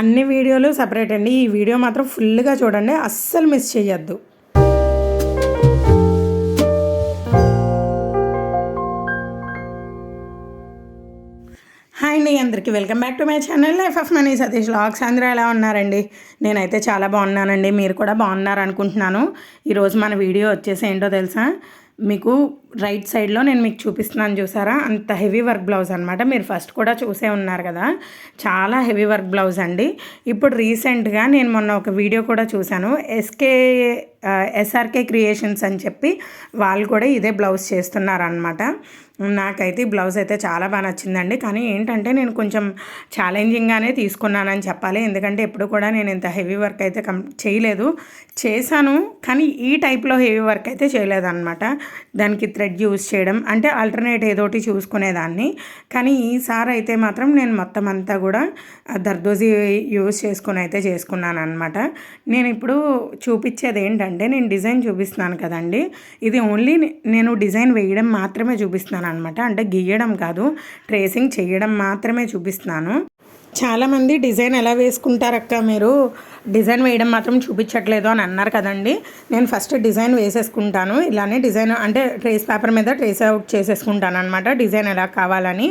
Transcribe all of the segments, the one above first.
అన్ని వీడియోలు సపరేట్ అండి. ఈ వీడియో మాత్రం ఫుల్గా చూడండి. అస్సలు మిస్ చేయొద్దు. హాయ్ అండి అందరికీ. Welcome back to my channel life of money Satish logs అందరూ ఎలా ఉన్నారండి? నేనైతే చాలా బాగున్నానండి. మీరు కూడా బాగున్నారు అనుకుంటున్నాను ఈరోజు మన వీడియో వచ్చేసి ఏంటో తెలుసా? మీకు రైట్ సైడ్లో నేను మీకు చూపిస్తున్నాను చూసారా? అంత హెవీ వర్క్ బ్లౌజ్ అనమాట మీరు ఫస్ట్ కూడా చూసే ఉన్నారు కదా. చాలా హెవీ వర్క్ బ్లౌజ్ అండి. ఇప్పుడు రీసెంట్గా నేను మొన్న ఒక వీడియో కూడా చూశాను. ఎస్కే ఎస్ఆర్కే క్రియేషన్స్ అని చెప్పి వాళ్ళు కూడా ఇదే బ్లౌజ్ చేస్తున్నారనమాట నాకైతే ఈ బ్లౌజ్ అయితే చాలా బాగా నచ్చిందండి. కానీ ఏంటంటే నేను కొంచెం ఛాలెంజింగ్గానే తీసుకున్నానని చెప్పాలి. ఎందుకంటే ఎప్పుడు కూడా నేను ఇంత హెవీ వర్క్ అయితే కం చేయలేదు. చేశాను. కానీ ఈ టైప్లో హెవీ వర్క్ అయితే చేయలేదన్నమాట. దానికి థ్రెడ్ యూజ్ చేయడం. అంటే ఆల్టర్నేట్ ఏదోటి చూసుకునేదాన్ని. కానీ ఈసారి అయితే మాత్రం నేను మొత్తం అంతా కూడా దర్దోజీ యూజ్ చేసుకుని అయితే చేసుకున్నాను అనమాట నేను ఇప్పుడు చూపించేది ఏంటంటే నేను డిజైన్ చూపిస్తున్నాను కదండి. ఇది ఓన్లీ నేను డిజైన్ వేయడం మాత్రమే చూపిస్తున్నాను. అనమాట అంటే గీయడం కాదు ట్రేసింగ్ చేయడం మాత్రమే చూపిస్తున్నాను. చాలామంది డిజైన్ ఎలా వేసుకుంటారక్క మీరు? డిజైన్ వేయడం మాత్రం చూపించట్లేదు అని అన్నారు కదండి. నేను ఫస్ట్ డిజైన్ వేసేసుకుంటాను. ఇలానే డిజైన్ అంటే ట్రేస్ పేపర్ మీద ట్రేస్ అవుట్ చేసేసుకుంటాను అనమాట డిజైన్ ఎలా కావాలని.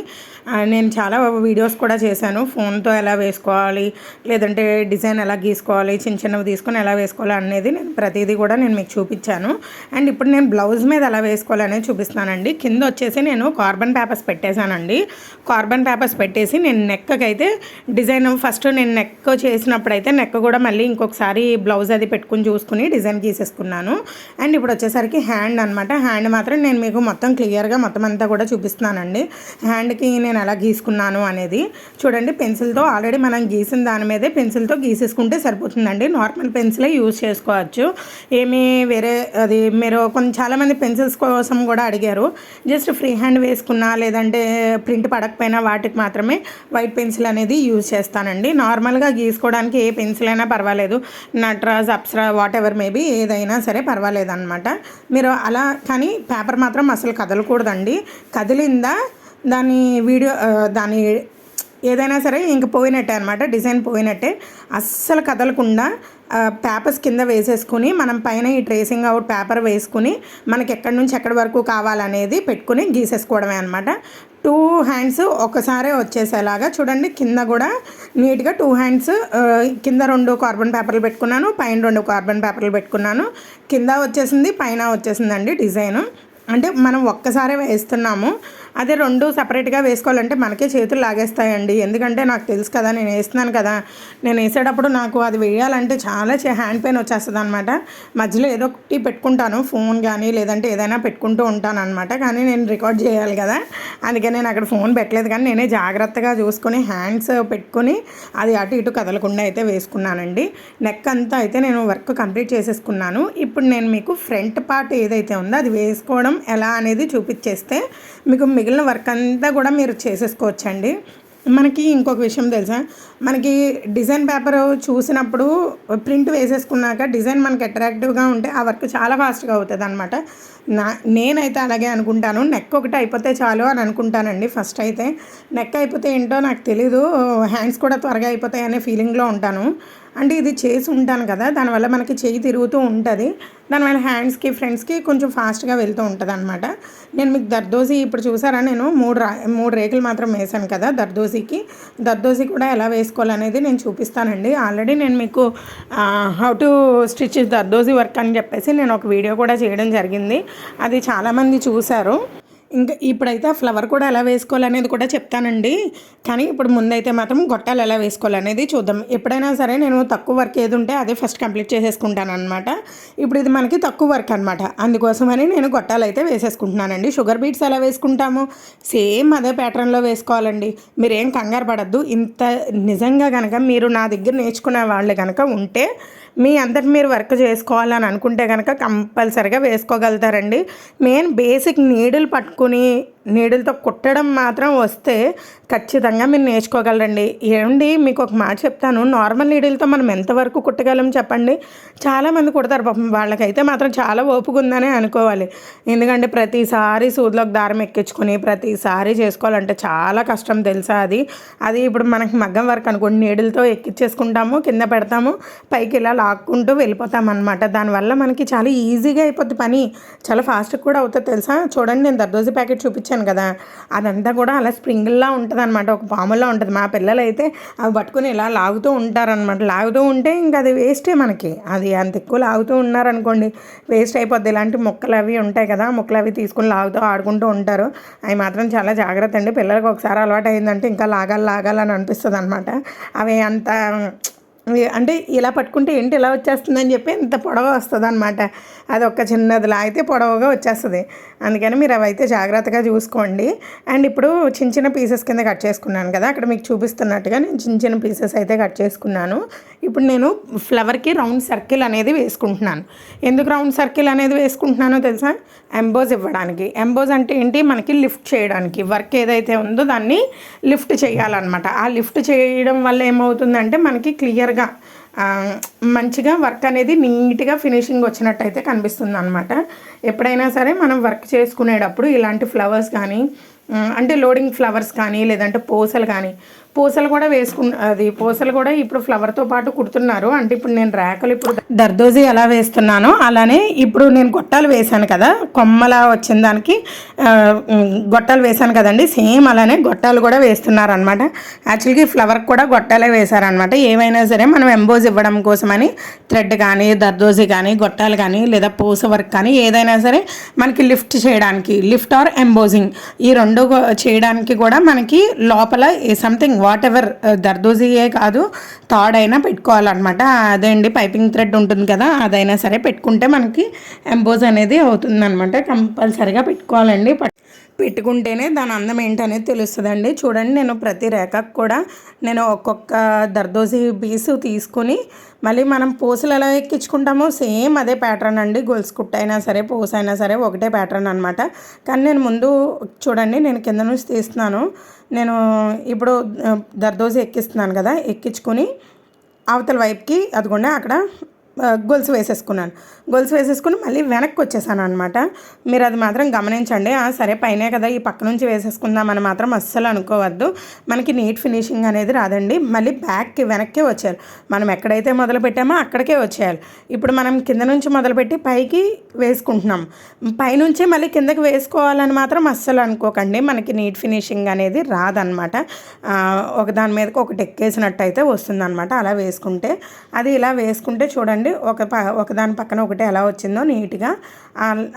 నేను చాలా వీడియోస్ కూడా చేశాను. ఫోన్తో ఎలా వేసుకోవాలి లేదంటే డిజైన్ ఎలా గీసుకోవాలి చిన్న చిన్నవి తీసుకొని ఎలా వేసుకోవాలి అనేది నేను ప్రతిదీ కూడా నేను మీకు చూపించాను. అండ్ ఇప్పుడు నేను బ్లౌజ్ మీద ఎలా వేసుకోవాలి అనేది చూపిస్తానండి కింద వచ్చేసి నేను కార్బన్ పేపర్స్ పెట్టేశానండి. కార్బన్ పేపర్స్ పెట్టేసి నేను నెక్కకైతే అయితే డిజైన్ ఫస్ట్ నేను నెక్ చేసినప్పుడైతే నెక్క నెక్ కూడా మళ్ళీ ఇంకొకసారి బ్లౌజ్ అది పెట్టుకుని చూసుకుని డిజైన్ గీసేసుకున్నాను. అండ్ ఇప్పుడు వచ్చేసరికి హ్యాండ్ అనమాట హ్యాండ్ మాత్రం నేను మీకు మొత్తం క్లియర్గా మొత్తం అంతా కూడా చూపిస్తున్నానండి. హ్యాండ్కి నేను ఎలా గీసుకున్నాను అనేది చూడండి. పెన్సిల్తో ఆల్రెడీ మనం గీసిన దాని మీదే పెన్సిల్తో గీసేసుకుంటే సరిపోతుందండి. నార్మల్ పెన్సిలే యూజ్ చేసుకోవచ్చు. ఏమీ వేరే అది మీరు కొంచెం చాలామంది పెన్సిల్స్ కోసం కూడా అడిగారు. జస్ట్ ఫ్రీ హ్యాండ్ వేసుకున్నా లేదంటే ప్రింట్ పడకపోయినా వాటికి మాత్రమే వైట్ పెన్సిల్ అనేది యూజ్ చేస్తానండి. నార్మల్గా గీసుకోవడానికి ఏ పెన్సిల్ అయినా పర్వాలేదు. Natraj Apsara whatever maybe ఏదైనా సరే పర్వాలేదు అనమాట మీరు అలా కానీ పేపర్ మాత్రం అసలు కదలకూడదండి. కదిలిందా దాని వీడియో దాని ఏదైనా సరే ఇంక పోయినట్టే అనమాట డిజైన్ పోయినట్టే. అస్సలు కదలకుండా పేపర్స్ కింద వేసేసుకుని మనం పైన ఈ ట్రేసింగ్ అవుట్ పేపర్ వేసుకుని మనకి ఎక్కడి నుంచి ఎక్కడి వరకు కావాలనేది పెట్టుకుని గీసేసుకోవడమే అనమాట టూ హ్యాండ్స్ ఒకసారే వచ్చేసేలాగా చూడండి. కింద కూడా నీట్గా టూ హ్యాండ్స్ కింద రెండు కార్బన్ పేపర్లు పెట్టుకున్నాను పైన రెండు కార్బన్ పేపర్లు పెట్టుకున్నాను. కింద వచ్చేసింది పైన వచ్చేసిందండి డిజైను. అంటే మనం ఒక్కసారే వేస్తున్నాము. అదే రెండు సపరేట్గా వేసుకోవాలంటే మనకే చేతులు లాగేస్తాయండి. ఎందుకంటే నాకు తెలుసు కదా నేను వేస్తున్నాను కదా నేను వేసేటప్పుడు నాకు అది వేయాలంటే చాలా హ్యాండ్ పెయిన్ వచ్చేస్తుంది అనమాట మధ్యలో ఏదో ఒకటి పెట్టుకుంటాను ఫోన్ కానీ లేదంటే ఏదైనా పెట్టుకుంటూ ఉంటాను అనమాట కానీ నేను రికార్డ్ చేయాలి కదా అందుకే నేను అక్కడ ఫోన్ పెట్టలేదు. కానీ నేనే జాగ్రత్తగా చూసుకొని హ్యాండ్స్ పెట్టుకొని అది అటు ఇటు కదలకుండా అయితే వేసుకున్నానండి. నెక్ అంతా అయితే నేను వర్క్ కంప్లీట్ చేసేసుకున్నాను. ఇప్పుడు నేను మీకు ఫ్రంట్ పార్ట్ ఏదైతే ఉందో అది వేసుకోవడం ఎలా అనేది చూపించేస్తే మీకు మిగిలిన వర్క్ అంతా కూడా మీరు చేసేసుకోవచ్చండి. మనకి ఇంకొక విషయం తెలుసా? మనకి డిజైన్ పేపర్ చూసినప్పుడు ప్రింట్ వేసేసుకున్నాక డిజైన్ మనకి అట్రాక్టివ్గా ఉంటే ఆ వర్క్ చాలా ఫాస్ట్గా అవుతుంది అనమాట నా నేనైతే అలాగే అనుకుంటాను. నెక్ ఒకటి అయిపోతే చాలు అని అనుకుంటానండి ఫస్ట్ అయితే. నెక్ అయిపోతే ఏంటో నాకు తెలీదు. హ్యాండ్స్ కూడా త్వరగా అయిపోతాయి అనే ఫీలింగ్లో ఉంటాను. అంటే ఇది చేసి ఉంటాను కదా దానివల్ల మనకి చెయ్యి తిరుగుతూ ఉంటుంది. దానివల్ల హ్యాండ్స్కి ఫ్రెండ్స్కి కొంచెం ఫాస్ట్గా వెళ్తూ ఉంటుంది అనమాట నేను మీకు దర్దోజీ ఇప్పుడు చూసారా నేను మూడు రా మూడు రేకులు మాత్రం వేసాను కదా దర్దోజీకి దర్దోజీ కూడా ఎలా వేసుకోవాలనేది నేను చూపిస్తానండి. ఆల్రెడీ నేను మీకు హౌ టు స్టిచ్ దర్దోజీ వర్క్ అని చెప్పేసి నేను ఒక వీడియో కూడా చేయడం జరిగింది. అది చాలామంది చూశారు. ఇంకా ఇప్పుడైతే ఆ ఫ్లవర్ కూడా ఎలా వేసుకోవాలనేది కూడా చెప్తానండి. కానీ ఇప్పుడు ముందైతే మాత్రం గొట్టాలు ఎలా వేసుకోవాలనేది చూద్దాం. ఎప్పుడైనా సరే నేను తక్కువ వర్క్ ఏది ఉంటే అదే ఫస్ట్ కంప్లీట్ చేసేసుకుంటాను అనమాట ఇప్పుడు ఇది మనకి తక్కువ వర్క్ అనమాట అందుకోసమని నేను గొట్టాలు అయితే వేసేసుకుంటున్నానండి. షుగర్ బీట్స్ ఎలా వేసుకుంటాము? సేమ్ అదే ప్యాటర్న్లో వేసుకోవాలండి. మీరేం కంగారు పడద్దు. ఇంత నిజంగా కనుక మీరు నా దగ్గర నేర్చుకునే వాళ్ళు కనుక ఉంటే మీ అందరికి మీరు వర్క్ చేసుకోవాలని అనుకుంటే కనుక కంపల్సరిగా వేసుకోగలుగుతారండి. మెయిన్ బేసిక్ నీడిల్ పట్టుకుని నీడిల్తో కుట్టడం మాత్రం వస్తే ఖచ్చితంగా మీరు నేర్చుకోగలరండి. ఏమండి మీకు ఒక మాట చెప్తాను. నార్మల్ నీడిల్తో మనం ఎంతవరకు కుట్టగలం చెప్పండి? చాలామంది కుడతారు. పాపం వాళ్ళకైతే మాత్రం చాలా ఓపిక ఉందనే అనుకోవాలి. ఎందుకంటే ప్రతిసారి సూదిలోకి దారం ఎక్కించుకొని ప్రతిసారి చేసుకోవాలంటే చాలా కష్టం తెలుసా అది? అది ఇప్పుడు మనకి మగ్గం వరకు అనుకోండి. నీడిల్తో ఎక్కించేసుకుంటాము కింద పెడతాము పైకి ఇలా లాక్కుంటూ వెళ్ళిపోతాం అనమాట దానివల్ల మనకి చాలా ఈజీగా అయిపోద్ది పని. చాలా ఫాస్ట్గా కూడా అవుతుంది తెలుసా? చూడండి నేను దర్దోజీ ప్యాకెట్ చూపించాను. కదా అదంతా కూడా అలా స్ప్రింగిల్లా ఉంటుంది అనమాట ఒక పాములా ఉంటుంది. మా పిల్లలు అయితే అవి పట్టుకుని ఇలా లాగుతూ ఉంటారనమాట లాగుతూ ఉంటే ఇంకా అది వేస్టే మనకి. అది అంత ఎక్కువ లాగుతూ ఉన్నారనుకోండి వేస్ట్ అయిపోద్ది. ఇలాంటి మొక్కలు అవి ఉంటాయి కదా మొక్కలు అవి తీసుకుని లాగుతూ ఆడుకుంటూ ఉంటారు. అవి మాత్రం చాలా జాగ్రత్త అండి. పిల్లలకు ఒకసారి అలవాటు అయిందంటే ఇంకా లాగాలి లాగాలని అనిపిస్తుంది అనమాట అవి అంత అంటే ఇలా పట్టుకుంటే ఏంటి ఇలా వచ్చేస్తుందని చెప్పి ఇంత పొడవ వస్తుంది అనమాట అది ఒక్క చిన్నది లాగితే పొడవుగా వచ్చేస్తుంది. అందుకని మీరు అవైతే జాగ్రత్తగా చూసుకోండి. అండ్ ఇప్పుడు చిన్న చిన్న పీసెస్ కింద కట్ చేసుకున్నాను కదా అక్కడ మీకు చూపిస్తున్నట్టుగా నేను చిన్న చిన్న పీసెస్ అయితే కట్ చేసుకున్నాను. ఇప్పుడు నేను ఫ్లవర్కి రౌండ్ సర్కిల్ అనేది వేసుకుంటున్నాను. ఎందుకు రౌండ్ సర్కిల్ అనేది వేసుకుంటున్నానో తెలుసా? ఎంబోజ్ ఇవ్వడానికి. ఎంబోజ్ అంటే ఏంటి? మనకి లిఫ్ట్ చేయడానికి. వర్క్ ఏదైతే ఉందో దాన్ని లిఫ్ట్ చేయాలన్నమాట. ఆ లిఫ్ట్ చేయడం వల్ల ఏమవుతుందంటే మనకి క్లియర్గా మంచిగా వర్క్ అనేది నీట్గా ఫినిషింగ్ వచ్చినట్టయితే కనిపిస్తుంది అనమాట ఎప్పుడైనా సరే మనం వర్క్ చేసుకునేటప్పుడు ఇలాంటి ఫ్లవర్స్ కానీ అంటే లోడింగ్ ఫ్లవర్స్ కానీ లేదంటే పూసలు కానీ. పూసలు కూడా వేసుకున్న అది పూసలు కూడా ఇప్పుడు ఫ్లవర్తో పాటు కుడుతున్నారు. అంటే ఇప్పుడు నేను ర్యాకులు ఇప్పుడు దర్దోజీ ఎలా వేస్తున్నానో అలానే ఇప్పుడు నేను గొట్టాలు వేశాను కదా. కొమ్మలా వచ్చిన దానికి గొట్టాలు వేశాను కదండి. సేమ్ అలానే గొట్టాలు కూడా వేస్తున్నారు అనమాట యాక్చువల్గా ఫ్లవర్ కూడా గొట్టాలే వేశారనమాట ఏవైనా సరే మనం ఎంబోజ్ ఇవ్వడం కోసమని థ్రెడ్ కానీ దర్దోజీ కానీ గొట్టాలు కానీ లేదా పూస వర్క్ కానీ ఏదైనా సరే మనకి లిఫ్ట్ చేయడానికి లిఫ్ట్ ఆర్ ఎంబోజింగ్ ఈ రెండు చేయడానికి కూడా మనకి లోపల సంథింగ్ వాట్ ఎవర్ దర్దోజీయే కాదు థాడ్ అయినా పెట్టుకోవాలన్నమాట. అదే అండి పైపింగ్ థ్రెడ్ ఉంటుంది కదా అదైనా సరే పెట్టుకుంటే మనకి ఎంబోజ్ అనేది అవుతుందన్నమాట. కంపల్సరీగా పెట్టుకోవాలండి. పెట్టుకుంటేనే దాని అందం ఏంటనేది తెలుస్తుందండి. చూడండి నేను ప్రతి రేఖకు కూడా నేను ఒక్కొక్క దర్దోజీ పీసు తీసుకుని మళ్ళీ మనం పూసలు ఎలా ఎక్కించుకుంటామో సేమ్ అదే ప్యాటర్న్ అండి. గొలుసు కుట్ట అయినా సరే పూస అయినా సరే ఒకటే ప్యాటర్న్ అనమాట కానీ నేను ముందు చూడండి నేను కింద నుంచి తీస్తున్నాను. నేను ఇప్పుడు దర్దోజీ ఎక్కిస్తున్నాను కదా ఎక్కించుకుని అవతల వైపుకి అదిగోండి అక్కడ గొలుసు వేసేసుకున్నాను. గొలుసు వేసేసుకుని మళ్ళీ వెనక్కి వచ్చేసాను అనమాట మీరు అది మాత్రం గమనించండి. సరే పైనే కదా ఈ పక్క నుంచి వేసేసుకుందామని మాత్రం అస్సలు అనుకోవద్దు. మనకి నీట్ ఫినిషింగ్ అనేది రాదండి. మళ్ళీ బ్యాక్కి వెనక్కి వచ్చేయాలి. మనం ఎక్కడైతే మొదలు పెట్టామో అక్కడికే వచ్చేయాలి. ఇప్పుడు మనం కింద నుంచి మొదలుపెట్టి పైకి వేసుకుంటున్నాం. పైనుంచే మళ్ళీ కిందకి వేసుకోవాలని మాత్రం అస్సలు అనుకోకండి. మనకి నీట్ ఫినిషింగ్ అనేది రాదనమాట ఒక దాని మీదకి ఒకటి ఎక్కేసినట్టు అయితే వస్తుందన్నమాట. అలా వేసుకుంటే అది ఇలా వేసుకుంటే చూడండి ఒక ప ఒకదాని పక్కన ఒకటి ఎలా వచ్చిందో నీట్గా.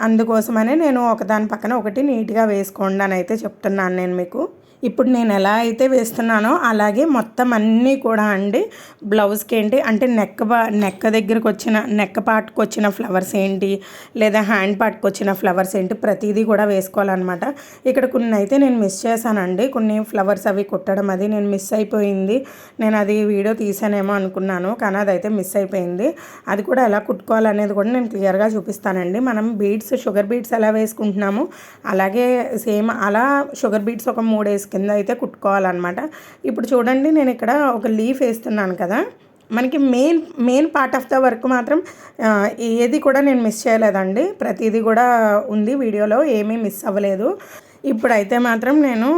అందుకోసమనే నేను ఒకదాని పక్కన ఒకటి నీట్గా వేసుకోండి అని అయితే చెప్తున్నాను నేను మీకు. ఇప్పుడు నేను ఎలా అయితే వేస్తున్నానో అలాగే మొత్తం అన్నీ కూడా అండి. బ్లౌజ్కి ఏంటి? అంటే నెక్ నెక్ దగ్గరకు వచ్చిన నెక్ పార్ట్కి వచ్చిన ఫ్లవర్స్ ఏంటి? లేదా హ్యాండ్ పార్ట్కి వచ్చిన ఫ్లవర్స్ ఏంటి? ప్రతిదీ కూడా వేసుకోవాలన్నమాట. ఇక్కడ కొన్ని అయితే నేను మిస్ చేశానండి. కొన్ని ఫ్లవర్స్ అవి కుట్టడం అది నేను మిస్ అయిపోయింది. నేను అది వీడియో తీసానేమో అనుకున్నాను కానీ అదైతే మిస్ అయిపోయింది. అది కూడా ఎలా కుట్టుకోవాలనేది కూడా నేను క్లియర్గా చూపిస్తానండి. మనం బీడ్స్ షుగర్ బీడ్స్ ఎలా వేసుకుంటున్నాము అలాగే సేమ్ అలా షుగర్ బీడ్స్ ఒక మూడు వేసుకుంటాం కింద అయితే కుట్టుకోవాలన్నమాట. ఇప్పుడు చూడండి నేను ఇక్కడ ఒక లీఫ్ వేస్తున్నాను కదా. మనకి main main part of the work మాత్రం ఏది కూడా నేను మిస్ చేయలేదండి. ప్రతిదీ కూడా ఉంది వీడియోలో ఏమీ మిస్ అవ్వలేదు. ఇప్పుడైతే మాత్రం నేను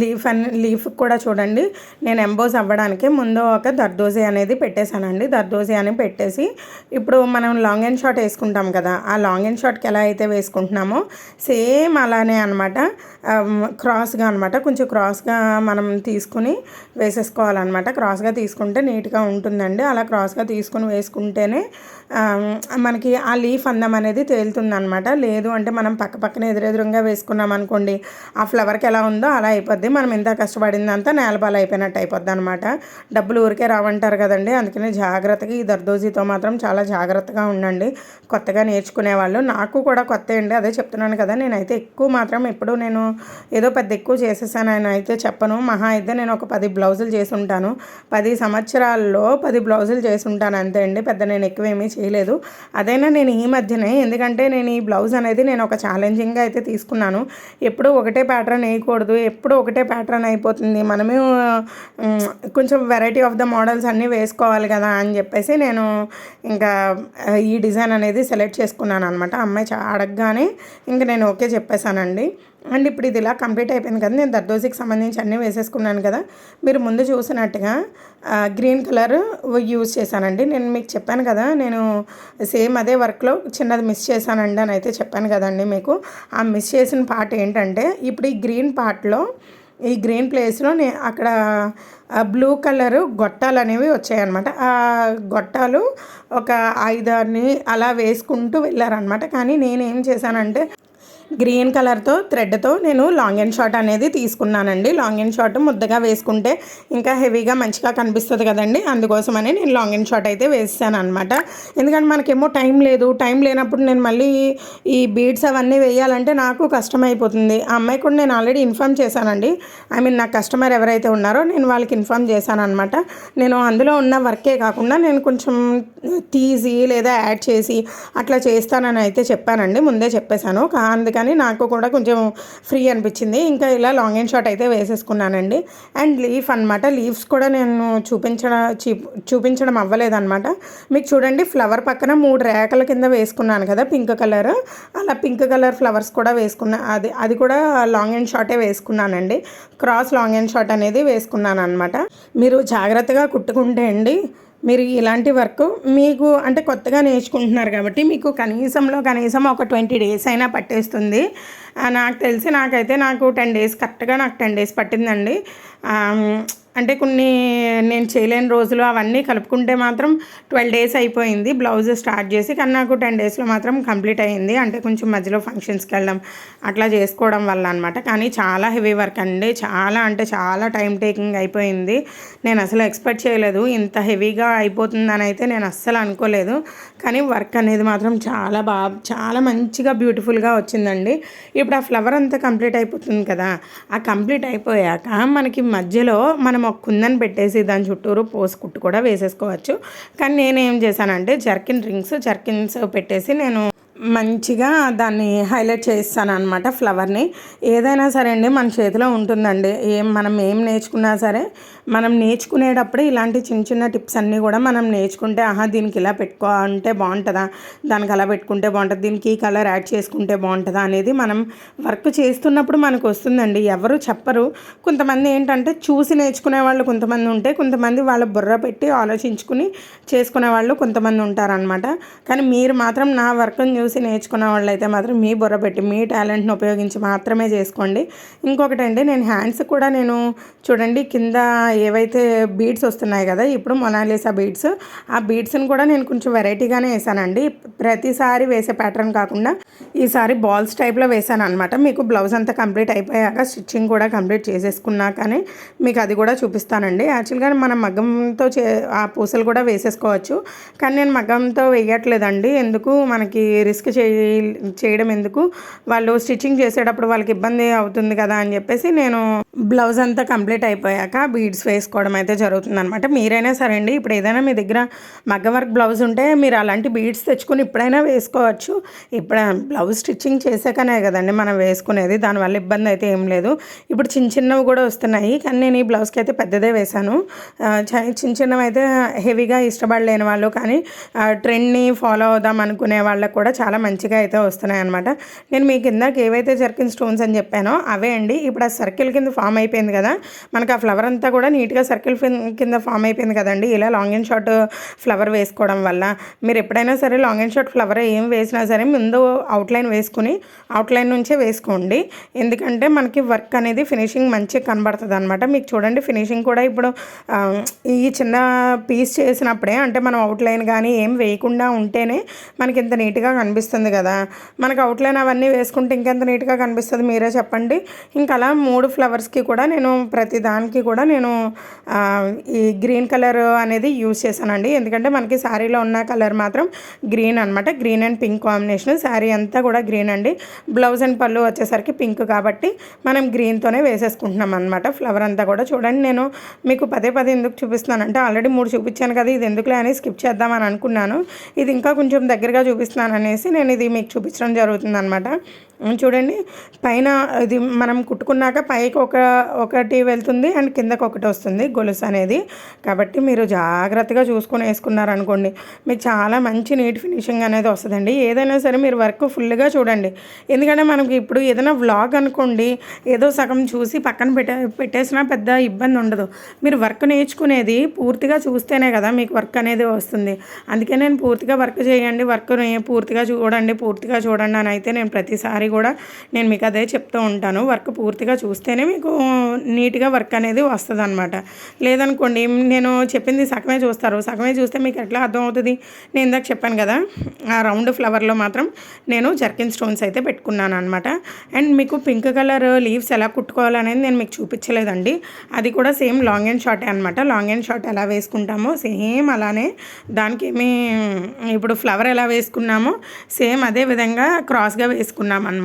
లీఫ్ అని లీఫ్ కూడా చూడండి. నేను ఎంబోస్ అవ్వడానికి ముందు ఒక దర్దోజీ అనేది పెట్టేశానండి. దర్దోజీ అని పెట్టేసి ఇప్పుడు మనం లాంగ్ అండ్ షార్ట్ వేసుకుంటాం కదా ఆ లాంగ్ అండ్ షార్ట్కి ఎలా అయితే వేసుకుంటున్నామో సేమ్ అలానే అనమాట క్రాస్గా అనమాట కొంచెం క్రాస్గా మనం తీసుకుని వేసేసుకోవాలన్నమాట. క్రాస్గా తీసుకుంటే నీట్గా ఉంటుందండి. అలా క్రాస్గా తీసుకుని వేసుకుంటేనే మనకి ఆ లీఫ్ అందం అనేది తేలుతుంది అనమాట లేదు అంటే మనం పక్క పక్కన ఎదురెదురుగా వేసుకున్నాం అనుకోండి ఆ ఫ్లవర్కి ఎలా ఉందో అలా అయిపోద్ది. మనం ఎంత కష్టపడిందంతా నేలపాలు అయిపోయినట్టు అయిపోద్ది అనమాట డబ్బులు ఊరికే రావంటారు కదండి. అందుకనే జాగ్రత్తగా ఈ దర్దోజీతో మాత్రం చాలా జాగ్రత్తగా ఉండండి. కొత్తగా నేర్చుకునే వాళ్ళు. నాకు కూడా కొత్త అండి. అదే చెప్తున్నాను కదా నేనైతే ఎక్కువ మాత్రం ఎప్పుడు నేను ఏదో పెద్ద ఎక్కువ చేసేసాను అని అయితే చెప్పను. మహా అయితే నేను ఒక పది బ్లౌజులు చేసి ఉంటాను పది సంవత్సరాల్లో పది బ్లౌజులు చేసి ఉంటాను అంతే అండి. పెద్ద నేను ఎక్కువ ఏమీ చేయలేదు. అదైనా నేను ఈ మధ్యనే ఎందుకంటే నేను ఈ బ్లౌజ్ అనేది నేను ఒక ఛాలెంజింగ్గా అయితే తీసుకున్నాను. ఎప్పుడు ఎప్పుడు ఒకటే ప్యాటర్న్ వేయకూడదు ఎప్పుడు ఒకటే ప్యాటర్న్ అయిపోతుంది. మనమే కొంచెం వెరైటీ ఆఫ్ ద మోడల్స్ అన్నీ వేసుకోవాలి కదా అని చెప్పేసి నేను ఇంకా ఈ డిజైన్ అనేది సెలెక్ట్ చేసుకున్నాను అనమాట అమ్మాయి అడగగానే ఇంకా నేను ఓకే చెప్పేశానండి. అండ్ ఇప్పుడు ఇది ఇలా కంప్లీట్ అయిపోయింది కదా నేను దర్దోజీకి సంబంధించి అన్నీ వేసేసుకున్నాను కదా మీరు ముందు చూసినట్టుగా గ్రీన్ కలర్ యూజ్ చేశానండి. నేను మీకు చెప్పాను కదా నేను సేమ్ అదే వర్క్లో చిన్నది మిస్ చేశానండి అని అయితే చెప్పాను కదండి మీకు. ఆ మిస్ చేసిన పార్ట్ ఏంటంటే ఇప్పుడు ఈ గ్రీన్ పార్ట్లో ఈ గ్రీన్ ప్లేస్లో నే అక్కడ బ్లూ కలర్ గొట్టాలు అనేవి వచ్చాయన్నమాట. ఆ గొట్టాలు ఒక ఐదారిని అలా వేసుకుంటూ వెళ్ళారనమాట కానీ నేనేం చేశానంటే గ్రీన్ కలర్తో థ్రెడ్తో నేను లాంగ్ అండ్ షార్ట్ అనేది తీసుకున్నానండి. లాంగ్ అండ్ షార్ట్ ముద్దగా వేసుకుంటే ఇంకా హెవీగా మంచిగా కనిపిస్తుంది కదండి. అందుకోసమని నేను లాంగ్ అండ్ షార్ట్ అయితే వేసాను అనమాట ఎందుకంటే మనకేమో టైం లేదు. టైం లేనప్పుడు నేను మళ్ళీ ఈ బీడ్స్ అవన్నీ వేయాలంటే నాకు కష్టం అయిపోతుంది ఆ అమ్మాయి కూడా నేను ఆల్రెడీ ఇన్ఫామ్ చేశానండి. ఐ మీన్ నా కస్టమర్ ఎవరైతే ఉన్నారో నేను వాళ్ళకి ఇన్ఫామ్ చేశాను అనమాట నేను అందులో ఉన్న వర్కే కాకుండా నేను కొంచెం తీసి లేదా యాడ్ చేసి అట్లా చేస్తానని అయితే చెప్పానండి. ముందే చెప్పేశాను. అందుకని కానీ నాకు కూడా కొంచెం ఫ్రీ అనిపించింది. ఇంకా ఇలా లాంగ్ అండ్ షార్ట్ అయితే వేసేసుకున్నానండి. అండ్ లీఫ్ అనమాట లీవ్స్ కూడా నేను చూపించడం చీ- చూపించడం అవ్వలేదన్నమాట. మీకు చూడండి ఫ్లవర్ పక్కన మూడు రేఖల కింద వేసుకున్నాను కదా పింక్ కలర్ అలా పింక్ కలర్ ఫ్లవర్స్ కూడా వేసుకున్నా అది అది కూడా లాంగ్ అండ్ షార్టే వేసుకున్నానండి. క్రాస్ లాంగ్ అండ్ షార్ట్ అనేది వేసుకున్నాను అనమాట మీరు జాగ్రత్తగా కుట్టుకుంటే అండి మీరు ఇలాంటి వర్క్ మీకు అంటే కొత్తగా నేర్చుకుంటున్నారు కాబట్టి మీకు కనీసంలో కనీసం ఒక ట్వంటీ డేస్ అయినా పట్టేస్తుంది. నాకు తెలిసి నాకైతే నాకు టెన్ డేస్ కరెక్ట్గా నాకు టెన్ డేస్ పట్టిందండి. అంటే కొన్ని నేను చేయలేని రోజులు అవన్నీ కలుపుకుంటే మాత్రం ట్వెల్వ్ డేస్ అయిపోయింది. బ్లౌజ్ స్టార్ట్ చేసి కానీ నాకు టెన్ డేస్లో మాత్రం కంప్లీట్ అయ్యింది. అంటే కొంచెం మధ్యలో ఫంక్షన్స్కి వెళ్ళడం అట్లా చేసుకోవడం వల్ల అనమాట కానీ చాలా హెవీ వర్క్ అండి. చాలా అంటే చాలా టైం టేకింగ్ అయిపోయింది. నేను అసలు ఎక్స్పెక్ట్ చేయలేదు. ఇంత హెవీగా అయిపోతుందని అయితే నేను అస్సలు అనుకోలేదు. కానీ వర్క్ అనేది మాత్రం చాలా బాగా చాలా మంచిగా బ్యూటిఫుల్గా వచ్చిందండి. ఇప్పుడు ఆ ఫ్లవర్ అంతా కంప్లీట్ అయిపోతుంది కదా. ఆ కంప్లీట్ అయిపోయాక మనకి మధ్యలో మనం ఒక కుందని పెట్టేసి దాని చుట్టూరు పోసి కుట్టు కూడా వేసేసుకోవచ్చు. కానీ నేను ఏం చేశానంటే జర్కిన్ రింగ్స్ జర్కిన్స్ పెట్టేసి నేను మంచిగా దాన్ని హైలైట్ చేస్తాను అనమాట ఫ్లవర్ని. ఏదైనా సరే అండి మన చేతిలో ఉంటుందండి. ఏం మనం ఏం నేర్చుకున్నా సరే మనం నేర్చుకునేటప్పుడు ఇలాంటి చిన్న చిన్న టిప్స్ అన్నీ కూడా మనం నేర్చుకుంటే ఆహా దీనికి ఇలా పెట్టుకో అంటే బాగుంటుందా? దానికి అలా పెట్టుకుంటే బాగుంటుంది? దీనికి ఈ కలర్ యాడ్ చేసుకుంటే బాగుంటుందా? అనేది మనం వర్క్ చేస్తున్నప్పుడు మనకు వస్తుందండి. ఎవరు చెప్పరు. కొంతమంది ఏంటంటే చూసి నేర్చుకునే వాళ్ళు కొంతమంది ఉంటే కొంతమంది వాళ్ళ బుర్ర పెట్టి ఆలోచించుకుని చేసుకునే వాళ్ళు కొంతమంది ఉంటారనమాట కానీ మీరు మాత్రం నా వర్క్ని చూసి నేర్చుకునే వాళ్ళు అయితే మాత్రం మీ బుర్ర పెట్టి మీ టాలెంట్ని ఉపయోగించి మాత్రమే చేసుకోండి. ఇంకొకటి అండి నేను హ్యాండ్స్ కూడా నేను చూడండి కింద ఏవైతే బీడ్స్ వస్తున్నాయి కదా ఇప్పుడు మొనాలిసా బీడ్స్ ఆ బీడ్స్ని కూడా నేను కొంచెం వెరైటీగానే వేసానండి. ప్రతిసారి వేసే ప్యాటర్న్ కాకుండా ఈసారి బాల్స్ టైప్లో వేసాను అనమాట మీకు బ్లౌజ్ అంతా కంప్లీట్ అయిపోయాక స్టిచ్చింగ్ కూడా కంప్లీట్ చేసేసుకున్నాకనే మీకు అది కూడా చూపిస్తానండి. యాక్చువల్గా మనం మగ్గంతో చే ఆ పూసలు కూడా వేసేసుకోవచ్చు. కానీ నేను మగ్గంతో వేయట్లేదండి. ఎందుకు? మనకి రిస్క్ చేయ చేయడం ఎందుకు? వాళ్ళు స్టిచ్చింగ్ చేసేటప్పుడు వాళ్ళకి ఇబ్బంది అవుతుంది కదా అని చెప్పేసి నేను బ్లౌజ్ అంతా కంప్లీట్ అయిపోయాక బీడ్స్ వేసుకోవడం అయితే జరుగుతుంది అనమాట మీరైనా సరే అండి ఇప్పుడు ఏదైనా మీ దగ్గర మగ్గ వర్క్ బ్లౌజ్ ఉంటే మీరు అలాంటి బీడ్స్ తెచ్చుకొని ఇప్పుడైనా వేసుకోవచ్చు. ఇప్పుడు బ్లౌజ్ స్టిచ్చింగ్ చేసాకనే కదండి మనం వేసుకునేది దానివల్ల ఇబ్బంది అయితే ఏం లేదు. ఇప్పుడు చిన్న చిన్నవి కూడా వస్తున్నాయి కానీ నేను ఈ బ్లౌజ్కి అయితే పెద్దదే వేశాను. చ- చిన్న చిన్నవి అయితే హెవీగా ఇష్టపడలేని వాళ్ళు కానీ ట్రెండ్ని ఫాలో అవుదాం అనుకునే వాళ్ళకు కూడా చాలా మంచిగా అయితే వస్తున్నాయి అనమాట నేను మీ కిందకి ఏవైతే జర్కిన్ స్టోన్స్ అని చెప్పానో అవే అండి. ఇప్పుడు ఆ సర్కిల్ కింద ఫామ్ అయిపోయింది కదా మనకు ఆ ఫ్లవర్ అంతా కూడా నీట్గా సర్కిల్ కింద ఫామ్ అయిపోయింది కదండి. ఇలా లాంగ్ అండ్ షార్ట్ ఫ్లవర్ వేసుకోవడం వల్ల మీరు ఎప్పుడైనా సరే లాంగ్ అండ్ షార్ట్ ఫ్లవర్ ఏం వేసినా సరే ముందు అవుట్లైన్ వేసుకుని అవుట్లైన్ నుంచే వేసుకోండి. ఎందుకంటే మనకి వర్క్ అనేది ఫినిషింగ్ మంచిగా కనబడుతుంది అనమాట మీకు చూడండి ఫినిషింగ్ కూడా ఇప్పుడు ఈ చిన్న పీస్ చేసినప్పుడే అంటే మనం అవుట్లైన్ కానీ ఏం వేయకుండా ఉంటేనే మనకి ఇంత నీట్గా కనిపిస్తుంది కదా. మనకు అవుట్లైన్ అవన్నీ వేసుకుంటే ఇంకెంత నీట్గా కనిపిస్తుంది మీరే చెప్పండి. ఇంకా అలా మూడు ఫ్లవర్స్కి కూడా నేను ప్రతి దానికి కూడా నేను ఈ గ్రీన్ కలర్ అనేది యూజ్ చేశానండి. ఎందుకంటే మనకి శారీలో ఉన్న కలర్ మాత్రం గ్రీన్ అనమాట green and pink combination. Sari అంతా కూడా గ్రీన్ అండి. బ్లౌజ్ అండ్ పళ్ళు వచ్చేసరికి పింక్ కాబట్టి మనం గ్రీన్తోనే వేసేసుకుంటున్నాం అనమాట ఫ్లవర్ అంతా కూడా చూడండి. నేను మీకు పదే పదే ఎందుకు చూపిస్తున్నానంటే ఆల్రెడీ మూడు చూపించాను కదా ఇది ఎందుకులే అని స్కిప్ చేద్దామని అనుకున్నాను. ఇది ఇంకా కొంచెం దగ్గరగా చూపిస్తున్నాను అనేసి నేను ఇది మీకు చూపించడం జరుగుతుంది అనమాట చూడండి. పైన ఇది మనం కుట్టుకున్నాక పైకి ఒక ఒకటి వెళ్తుంది అండ్ కిందకి ఒకటి వస్తుంది గొలుసు అనేది. కాబట్టి మీరు జాగ్రత్తగా చూసుకొని వేసుకున్నారనుకోండి మీకు చాలా మంచి నీట్ ఫినిషింగ్ అనేది వస్తుందండి. ఏదైనా సరే మీరు వర్క్ ఫుల్గా చూడండి. ఎందుకంటే మనకి ఇప్పుడు ఏదైనా వ్లాగ్ అనుకోండి ఏదో సగం చూసి పక్కన పెట్టే పెట్టేసినా పెద్ద ఇబ్బంది ఉండదు. మీరు వర్క్ నేర్చుకునేది పూర్తిగా చూస్తేనే కదా మీకు వర్క్ అనేది వస్తుంది. అందుకే నేను పూర్తిగా వర్క్ చేయండి వర్క్ పూర్తిగా చూడండి పూర్తిగా చూడండి అని అయితే నేను ప్రతిసారి కూడా నేను మీకు అదే చెప్తూ ఉంటాను. వర్క్ పూర్తిగా చూస్తేనే మీకు నీట్గా వర్క్ అనేది వస్తుంది అనమాట లేదనుకోండి నేను చెప్పింది సగమే చూస్తారు. సగమే చూస్తే మీకు ఎట్లా అర్థం అవుతుంది నేను ఇందాక చెప్పాను కదా ఆ రౌండ్ ఫ్లవర్లో మాత్రం నేను జర్కిన్ స్టోన్స్ అయితే పెట్టుకున్నాను అనమాట అండ్ మీకు పింక్ కలర్ లీవ్స్ ఎలా కుట్టుకోవాలనేది నేను మీకు చూపించలేదండి. అది కూడా సేమ్ లాంగ్ అండ్ షార్ట్ అనమాట లాంగ్ అండ్ షార్ట్ ఎలా వేసుకుంటామో సేమ్ అలానే దానికి మేము ఇప్పుడు ఫ్లవర్ ఎలా వేసుకున్నామో సేమ్ అదే విధంగా క్రాస్గా వేసుకున్నాం అనమాట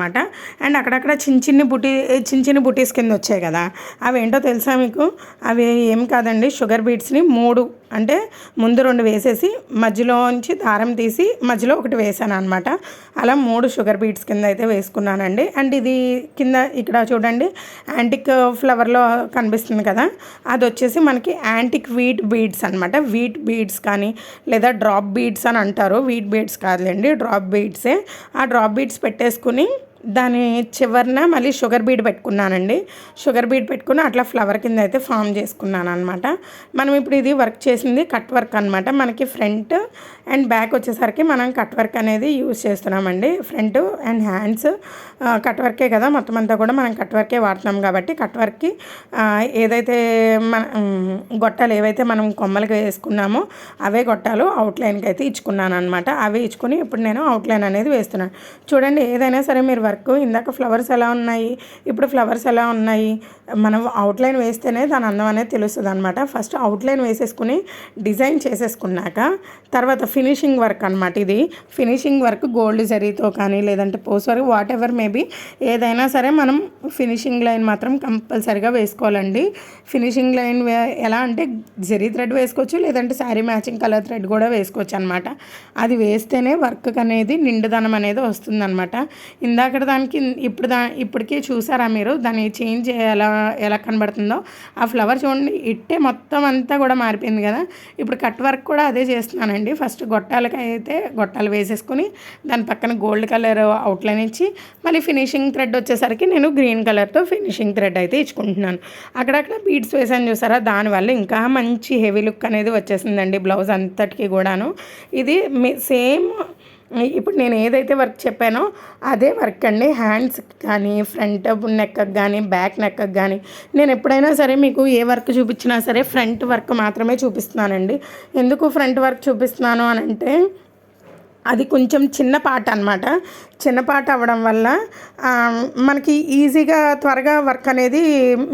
అండ్ అక్కడక్కడ చిన్న చిన్ని బుటీ చిన్న చిన్న బుటీస్ కింద వచ్చాయి కదా. అవి ఏంటో తెలుసా మీకు? అవి ఏం కాదండి షుగర్ బీట్స్ని మూడు అంటే ముందు రెండు వేసేసి మధ్యలోంచి దారం తీసి మధ్యలో ఒకటి వేసాను అనమాట అలా మూడు షుగర్ బీట్స్ కింద అయితే వేసుకున్నానండి. అండ్ ఇది కింద ఇక్కడ చూడండి యాంటిక్ ఫ్లవర్లో కనిపిస్తుంది కదా. అది వచ్చేసి మనకి యాంటిక్ వీట్ బీడ్స్ అనమాట వీట్ బీడ్స్ కానీ లేదా డ్రాప్ బీడ్స్ అని అంటారు. వీట్ బీడ్స్ కాదులేండి డ్రాప్ బీడ్సే ఆ డ్రాప్ బీడ్స్ పెట్టేసుకుని దాని చివరన మళ్ళీ షుగర్ బీడ్ పెట్టుకున్నానండి. షుగర్ బీడ్ పెట్టుకుని అట్లా ఫ్లవర్ కింద అయితే ఫామ్ చేసుకున్నాను అనమాట మనం ఇప్పుడు ఇది వర్క్ చేసింది కట్ వర్క్ అనమాట మనకి ఫ్రంట్ అండ్ బ్యాక్ వచ్చేసరికి మనం కట్ వర్క్ అనేది యూజ్ చేస్తున్నామండి. ఫ్రంట్ అండ్ హ్యాండ్స్ కట్ వర్కే కదా. మొత్తం అంతా కూడా మనం కట్ వర్కే వాడుతున్నాం కాబట్టి కట్ వర్క్కి ఏదైతే మన గొట్టాలు ఏవైతే మనం కొమ్మలకి వేసుకున్నామో అవే గొట్టాలు అవుట్లైన్కి అయితే ఇచ్చుకున్నాను అనమాట అవి ఇచ్చుకుని ఇప్పుడు నేను అవుట్లైన్ అనేది వేస్తున్నాను. చూడండి ఏదైనా సరే మీరు వర్క్ ఇందాక ఫ్లవర్స్ ఎలా ఉన్నాయి? ఇప్పుడు ఫ్లవర్స్ ఎలా ఉన్నాయి? మనం అవుట్లైన్ వేస్తేనే దాని అందం అనేది తెలుస్తుంది అనమాట ఫస్ట్ అవుట్లైన్ వేసేసుకుని డిజైన్ చేసేసుకున్నాక తర్వాత ఫినిషింగ్ వర్క్ అనమాట ఇది. ఫినిషింగ్ వర్క్ గోల్డ్ జరీతో కానీ లేదంటే పోస్ వర్క్ వాట్ ఎవర్ మేబీ ఏదైనా సరే మనం ఫినిషింగ్ లైన్ మాత్రం కంపల్సరిగా వేసుకోవాలండి. ఫినిషింగ్ లైన్ ఎలా అంటే జరీ థ్రెడ్ వేసుకోవచ్చు లేదంటే శారీ మ్యాచింగ్ కలర్ థ్రెడ్ కూడా వేసుకోవచ్చు అనమాట అది వేస్తేనే వర్క్ అనేది నిండుదనం అనేది వస్తుందన్నమాట. ఇందాక దానికి ఇప్పుడు దా ఇప్పటికే చూసారా మీరు? దాన్ని చేంజ్ ఎలా ఎలా కనబడుతుందో? ఆ ఫ్లవర్ చూడండి ఇట్టే మొత్తం అంతా కూడా మారిపోయింది కదా. ఇప్పుడు కట్ వర్క్ కూడా అదే చేస్తున్నానండి. ఫస్ట్ గొట్టాలకి అయితే గొట్టాలు వేసేసుకుని దాని పక్కన గోల్డ్ కలర్ అవుట్లైన్ ఇచ్చి మళ్ళీ ఫినిషింగ్ థ్రెడ్ వచ్చేసరికి నేను గ్రీన్ కలర్తో ఫినిషింగ్ థ్రెడ్ అయితే ఇచ్చుకుంటున్నాను. అక్కడక్కడ బీడ్స్ వేసాను చూసారా? దానివల్ల ఇంకా మంచి హెవీ లుక్ అనేది వచ్చేసిందండి బ్లౌజ్ అంతటికి కూడాను. ఇది మీ సేమ్ ఇప్పుడు నేను ఏదైతే వర్క్ చెప్పానో అదే వర్క్ అండి. హ్యాండ్స్ కానీ ఫ్రంట్ నెక్కకు కానీ బ్యాక్ నెక్కకు కానీ. నేను ఎప్పుడైనా సరే మీకు ఏ వర్క్ చూపించినా సరే ఫ్రంట్ వర్క్ మాత్రమే చూపిస్తున్నానండి. ఎందుకు ఫ్రంట్ వర్క్ చూపిస్తున్నాను అని అంటే అది కొంచెం చిన్న పాట అనమాట చిన్నపాట అవ్వడం వల్ల మనకి ఈజీగా త్వరగా వర్క్ అనేది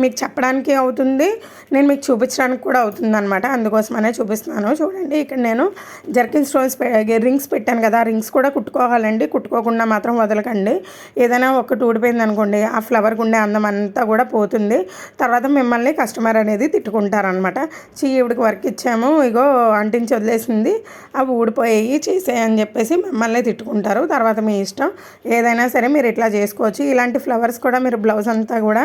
మీకు చెప్పడానికి అవుతుంది. నేను మీకు చూపించడానికి కూడా అవుతుంది అనమాట అందుకోసమనే చూపిస్తున్నాను. చూడండి ఇక్కడ నేను జర్కిన్ స్టోన్స్ రింగ్స్ పెట్టాను కదా. రింగ్స్ కూడా కుట్టుకోవాలండి. కుట్టుకోకుండా మాత్రం వదలకండి. ఏదైనా ఒకటి ఊడిపోయింది అనుకోండి ఆ ఫ్లవర్ ఉండే అందం అంతా కూడా పోతుంది. తర్వాత మిమ్మల్ని కస్టమర్ అనేది తిట్టుకుంటారనమాట చీ వర్క్ ఇచ్చాము ఇగో అంటించి వదిలేసింది. అవి ఊడిపోయాయి చేసేయని చెప్పేసి మిమ్మల్ని తిట్టుకుంటారు. తర్వాత మీ ఇష్టం. ఏదైనా సరే మీరు ఇట్లా చేసుకోవచ్చు. ఇలాంటి ఫ్లవర్స్ కూడా మీరు బ్లౌజ్ అంతా కూడా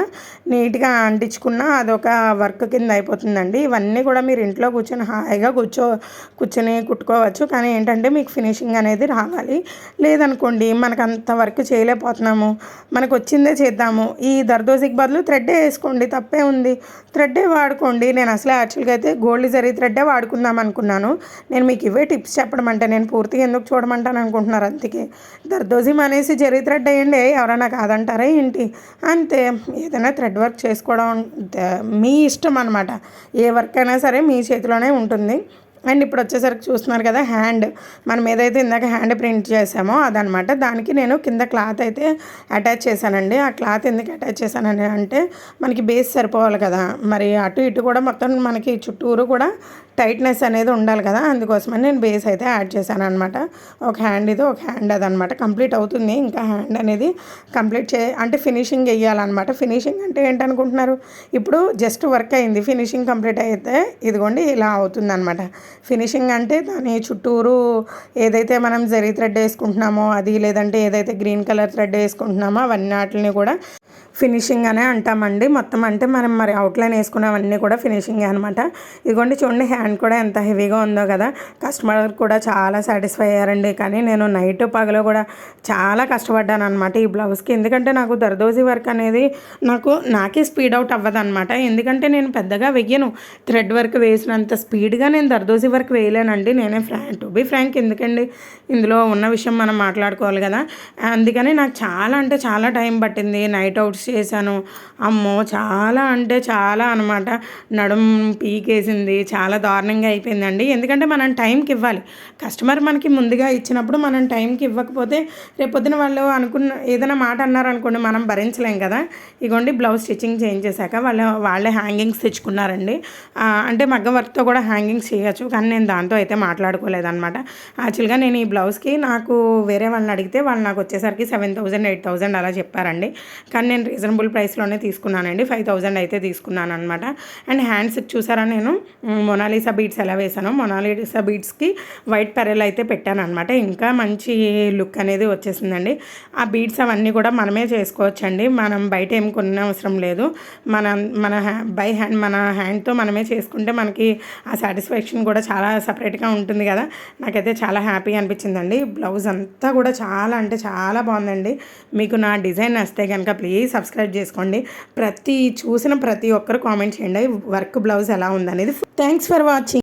నీట్గా అంటించుకున్న అదొక వర్క్ కింద అయిపోతుందండి. ఇవన్నీ కూడా మీరు ఇంట్లో కూర్చొని హాయిగా కూర్చో కూర్చొని కుట్టుకోవచ్చు. కానీ ఏంటంటే మీకు ఫినిషింగ్ అనేది రావాలి. లేదనుకోండి మనకు అంత వర్క్ చేయలేకపోతున్నాము. మనకు వచ్చిందే చేద్దాము. ఈ దర్దోజికి బదులు థ్రెడ్డే వేసుకోండి. తప్పే ఉంది. థ్రెడ్డే వాడుకోండి. నేను అసలే యాక్చువల్గా అయితే గోల్డ్ జరీ థ్రెడ్డే వాడుకుందాం అనుకున్నాను. నేను మీకు ఇవే టిప్స్ చెప్పడం అంటే నేను పూర్తిగా ఎందుకు చూడమంటాను అనుకుంటున్నారు అందుకే. దర్దోజీ అనేసి జరీ థ్రెడ్ వేయండి. ఎవరైనా కాదంటారా ఏంటి? అంతే. ఏదైనా థ్రెడ్ వర్క్ చేసుకోవడం మీ ఇష్టం అనమాట ఏ వర్క్ అయినా సరే మీ చేతిలోనే ఉంటుంది. అండ్ ఇప్పుడు వచ్చేసరికి చూస్తున్నారు కదా హ్యాండ్. మనం ఏదైతే ఇందాక హ్యాండ్ ప్రింట్ చేసామో అదనమాట దానికి నేను కింద క్లాత్ అయితే అటాచ్ చేశానండి. ఆ క్లాత్ ఎందుకు అటాచ్ చేశానని అంటే మనకి బేస్ సరిపోవాలి కదా. మరి అటు ఇటు కూడా మొత్తం మనకి చుట్టూరు కూడా టైట్నెస్ అనేది ఉండాలి కదా అందుకోసమని నేను బేస్ అయితే యాడ్ చేశాను అనమాట ఒక హ్యాండ్ ఇది ఒక హ్యాండ్ అదనమాట కంప్లీట్ అవుతుంది. ఇంకా హ్యాండ్ అనేది కంప్లీట్ చే అంటే ఫినిషింగ్ వేయాలన్నమాట. ఫినిషింగ్ అంటే ఏంటనుకుంటున్నారు? ఇప్పుడు జస్ట్ వర్క్ అయింది. ఫినిషింగ్ కంప్లీట్ అయితే ఇదిగోండి ఇలా అవుతుంది అనమాట ఫినిషింగ్ అంటే దాని చుట్టూరు ఏదైతే మనం జరీ థ్రెడ్ వేసుకుంటున్నామో అది లేదంటే ఏదైతే గ్రీన్ కలర్ థ్రెడ్ వేసుకుంటున్నామో అవన్నీ వాటిని కూడా ఫినిషింగ్ అనే అంటామండి. మొత్తం అంటే మనం మరి అవుట్లైన్ వేసుకున్నవన్నీ కూడా ఫినిషింగ్ అనమాట ఇదిగోండి చూడండి హ్యాండ్ కూడా ఎంత హెవీగా ఉందో కదా. కస్టమర్ కూడా చాలా సాటిస్ఫై అయ్యారండి. కానీ నేను నైట్ పగలో కూడా చాలా కష్టపడ్డాను అనమాట ఈ బ్లౌజ్కి ఎందుకంటే నాకు దర్దోజీ వర్క్ అనేది నాకు నాకే స్పీడ్ అవుట్ అవ్వదు అనమాట ఎందుకంటే నేను పెద్దగా వెయ్యను. థ్రెడ్ వర్క్ వేసినంత స్పీడ్గా నేను దర్దోజీ వర్క్ వేయలేనండి. నేనే ఫ్రాంక్ టు బి ఫ్రాంక్ ఎందుకండి? ఇందులో ఉన్న విషయం మనం మాట్లాడుకోవాలి కదా. అందుకని నాకు చాలా అంటే చాలా టైం పట్టింది నైట్ అవుట్స్ చేశాను. అమ్మో చాలా అంటే చాలా అనమాట నడుం పీకేసింది. చాలా దారుణంగా అయిపోయిందండి. ఎందుకంటే మనం టైంకి ఇవ్వాలి. కస్టమర్ మనకి ముందుగా ఇచ్చినప్పుడు మనం టైంకి ఇవ్వకపోతే రేపొద్దున వాళ్ళు అనుకున్న ఏదైనా మాట అన్నారనుకోండి మనం భరించలేం కదా. ఇగోండి బ్లౌజ్ స్టిచ్చింగ్ చేంజ్ చేశాక వాళ్ళ వాళ్ళే హ్యాంగింగ్స్ తెచ్చుకున్నారండి. అంటే మగ్గ వర్క్తో కూడా హ్యాంగింగ్స్ చేయొచ్చు. కానీ నేను దాంతో అయితే మాట్లాడుకోలేదన్నమాట. యాక్చువల్గా నేను ఈ బ్లౌజ్కి నాకు వేరే వాళ్ళని అడిగితే వాళ్ళు నాకు వచ్చేసరికి సెవెన్ థౌసండ్ ఎయిట్ థౌసండ్ అలా చెప్పారండి. కానీ నేను రీజనబుల్ ప్రైస్లోనే తీసుకున్నానండి. ఫైవ్ థౌజండ్ అయితే తీసుకున్నాను అనమాట అండ్ హ్యాండ్స్ చూసారా నేను? మొనాలిసా బీడ్స్ ఎలా వేసాను మొనాలిసా బీడ్స్కి వైట్ పెరల్ అయితే పెట్టాను అనమాట ఇంకా మంచి లుక్ అనేది వచ్చేసిందండి. ఆ బీడ్స్ అవన్నీ కూడా మనమే చేసుకోవచ్చండి. మనం బయట ఏం కొన్న అవసరం లేదు. మన మన బై హ్యాండ్ మన హ్యాండ్తో మనమే చేసుకుంటే మనకి ఆ సాటిస్ఫాక్షన్ కూడా చాలా సపరేట్గా ఉంటుంది కదా. నాకైతే చాలా హ్యాపీ అనిపించిందండి. బ్లౌజ్ అంతా కూడా చాలా అంటే చాలా బాగుందండి. మీకు నా డిజైన్ నచ్చితే కనుక ప్లీజ్ సబ్స్క్రైబ్ చేసుకోండి. ప్రతి చూసిన ప్రతి ఒక్కరు కామెంట్ చేయండి. వర్క్ బ్లౌజ్ ఎలా ఉందనేది. Thanks for watching